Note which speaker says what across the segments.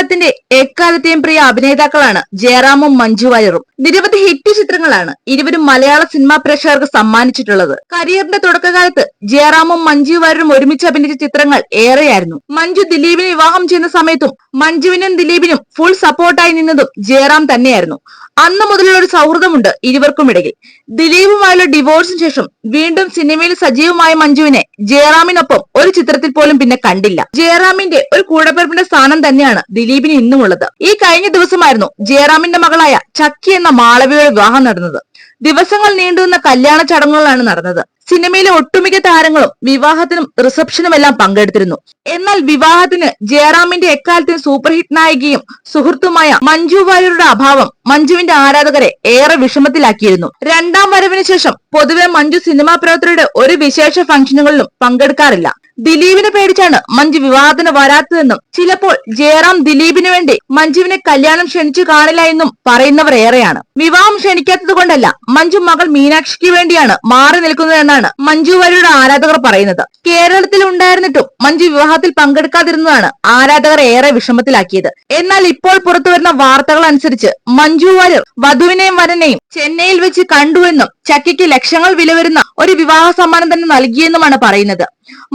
Speaker 1: മലയാളത്തിന്റെ എക്കാലത്തെയും പ്രിയ അഭിനേതാക്കളാണ് ജയറാമും മഞ്ജു വാര്യറും. നിരവധി ഹിറ്റ് ചിത്രങ്ങളാണ് ഇരുവരും മലയാള സിനിമാ പ്രേക്ഷകർക്ക് സമ്മാനിച്ചിട്ടുള്ളത്. കരിയറിന്റെ തുടക്കകാലത്ത് ജയറാമും മഞ്ജു വാര്യരും ഒരുമിച്ച് അഭിനയിച്ച ചിത്രങ്ങൾ ഏറെയായിരുന്നു. മഞ്ജു ദിലീപിനെ വിവാഹം ചെയ്യുന്ന സമയത്തും മഞ്ജുവിനും ദിലീപിനും ഫുൾ സപ്പോർട്ടായി നിന്നതും ജയറാം തന്നെയായിരുന്നു. അന്ന് മുതലുള്ള ഒരു സൗഹൃദമുണ്ട് ഇരുവർക്കുമിടയിൽ ദിലീപുമായുള്ള ഡിവോഴ്സിന് ശേഷം വീണ്ടും സിനിമയിൽ സജീവമായ മഞ്ജുവിനെ ജയറാമിനൊപ്പം ഒരു ചിത്രത്തിൽ പോലും പിന്നെ കണ്ടില്ല. ജയറാമിന്റെ ഒരു കൂടപ്പിറപ്പിന്റെ സ്ഥാനം തന്നെയാണ് ദിലീപിന് ഇന്നുമുള്ളത്. ഈ കഴിഞ്ഞ ദിവസമായിരുന്നു ജയറാമിന്റെ മകളായ ചക്കി എന്ന മാളവിയുടെ വിവാഹം നടന്നത്. ദിവസങ്ങൾ നീണ്ടുനിന്ന കല്യാണ ചടങ്ങുകളാണ് നടന്നത്. സിനിമയിലെ ഒട്ടുമിക്ക താരങ്ങളും വിവാഹത്തിനും റിസപ്ഷനും എല്ലാം പങ്കെടുത്തിരുന്നു. എന്നാൽ വിവാഹത്തിന് ജയറാമിന്റെ എക്കാലത്തിന് സൂപ്പർഹിറ്റ് നായികയും സുഹൃത്തുമായ മഞ്ജു വാര്യരുടെ അഭാവം മഞ്ജുവിന്റെ ആരാധകരെ ഏറെ വിഷമത്തിലാക്കിയിരുന്നു. രണ്ടാം വരവിന് ശേഷം പൊതുവെ മഞ്ജു സിനിമാ പ്രവർത്തകരുടെ ഒരു വിശേഷ ഫംഗ്ഷനുകളിലും പങ്കെടുക്കാറില്ല. ദിലീപിനെ പേടിച്ചാണ് മഞ്ജു വിവാഹത്തിന് വരാത്തതെന്നും ചിലപ്പോൾ ജയറാം ദിലീപിന് വേണ്ടി മഞ്ജുവിനെ കല്യാണം ക്ഷണിച്ചു കാണില്ല എന്നും പറയുന്നവർ ഏറെയാണ്. വിവാഹം ക്ഷണിക്കാത്തത് കൊണ്ടല്ല മഞ്ജു മകൾ മീനാക്ഷിക്ക് വേണ്ടിയാണ് മാറി നിൽക്കുന്നതെന്നാണ് മഞ്ജു വാര്യയുടെ ആരാധകർ പറയുന്നത്. കേരളത്തിൽ ഉണ്ടായിരുന്നിട്ടും മഞ്ജു വിവാഹത്തിൽ പങ്കെടുക്കാതിരുന്നതാണ് ആരാധകർ ഏറെ വിഷമത്തിലാക്കിയത്. എന്നാൽ ഇപ്പോൾ പുറത്തുവരുന്ന വാർത്തകൾ അനുസരിച്ച് മഞ്ജു വാര്യർ വധുവിനെയും വരനെയും ചെന്നൈയിൽ വെച്ച് കണ്ടുവെന്നും ചക്കിക്ക് ലക്ഷങ്ങൾ വില വരുന്ന ഒരു വിവാഹ സമ്മാനം തന്നെ നൽകിയെന്നുമാണ് പറയുന്നത്.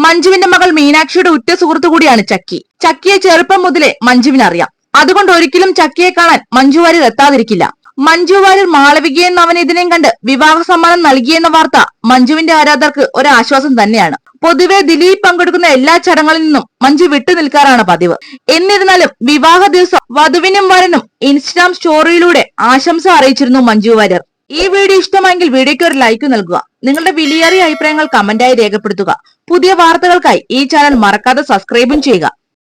Speaker 1: മഞ്ജുവിന്റെ മകൾ മീനാക്ഷിയുടെ ഉറ്റ സുഹൃത്തു കൂടിയാണ് ചക്കി. ചക്കിയെ ചെറുപ്പം മുതലേ മഞ്ജുവിനറിയാം. അതുകൊണ്ട് ഒരിക്കലും ചക്കിയെ കാണാൻ മഞ്ജു വാര്യർ എത്താതിരിക്കില്ല. മഞ്ജു വാര്യർ മാളവികയെന്ന അവൻ ഇതിനെയും കണ്ട് വിവാഹ സമ്മാനം നൽകിയെന്ന വാർത്ത മഞ്ജുവിന്റെ ആരാധകർക്ക് ഒരു ആശ്വാസം തന്നെയാണ്. പൊതുവെ ദിലീപ് പങ്കെടുക്കുന്ന എല്ലാ ചടങ്ങുകളിൽ നിന്നും മഞ്ജു വിട്ടു നിൽക്കാറാണ് പതിവ്. എന്നിരുന്നാലും വിവാഹ ദിവസം വധുവിനും വരനും ഇൻസ്റ്റാഗ്രാം സ്റ്റോറിയിലൂടെ ആശംസ അറിയിച്ചിരുന്നു മഞ്ജു വാര്യർ. ഈ വീഡിയോ ഇഷ്ടമായെങ്കിൽ വീഡിയോയ്ക്ക് ഒരു ലൈക്ക് നൽകുക. നിങ്ങളുടെ വിലയേറിയ അഭിപ്രായങ്ങൾ കമന്റായി രേഖപ്പെടുത്തുക. പുതിയ വാർത്തകൾക്കായി ഈ ചാനൽ മറക്കാതെ സബ്സ്ക്രൈബും ചെയ്യുക.